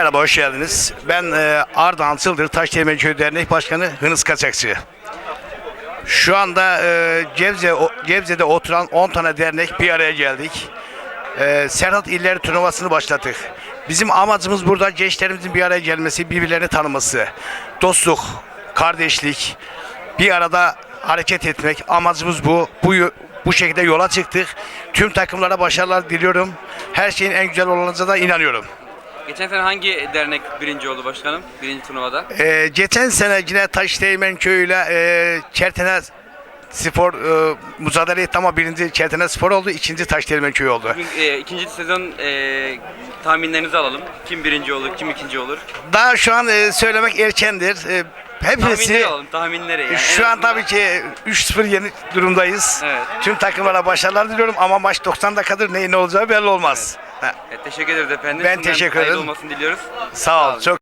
Merhaba, hoş geldiniz. Ben e, Ardahan Sıldır Taşdemirci Köy Dernek Başkanı Hınız Kaçakçı. Şu anda e, Gebze, o, Gebze'de oturan 10 tane dernek bir araya geldik. E, Serhat İlleri turnuvasını başlattık. Bizim amacımız burada gençlerimizin bir araya gelmesi, birbirlerini tanıması, dostluk, kardeşlik, bir arada hareket etmek. Amacımız bu. Bu bu şekilde yola çıktık. Tüm takımlara başarılar diliyorum. Her şeyin en güzel olacağına da inanıyorum. Geçen sene hangi dernek birinci oldu başkanım? Birinci turnuvada. Ee, geçen sene yine Taşdeğmen köyüyle e, Çertene Spor e, mücadele etti ama birinci Çertene Spor oldu, ikinci Taşdeğmen köyü oldu. Bugün e, ikinci sezon e, tahminlerinizi alalım. Kim birinci olur, kim ikinci olur? Daha şu an e, söylemek erkendir. E, hepsi Tahminleri alalım, tahminleri. Yani şu en an azından- tabii ki 3-0 yeni durumdayız. Evet. Tüm takımlara başarılar diliyorum ama maç 90 dakikadır neyin ne olacağı belli olmaz. Ha, Evet, teşekkür ederiz efendim. Ben Şimdiden teşekkür hayırlı ederim. olmasını diliyoruz. sağ ol. Çok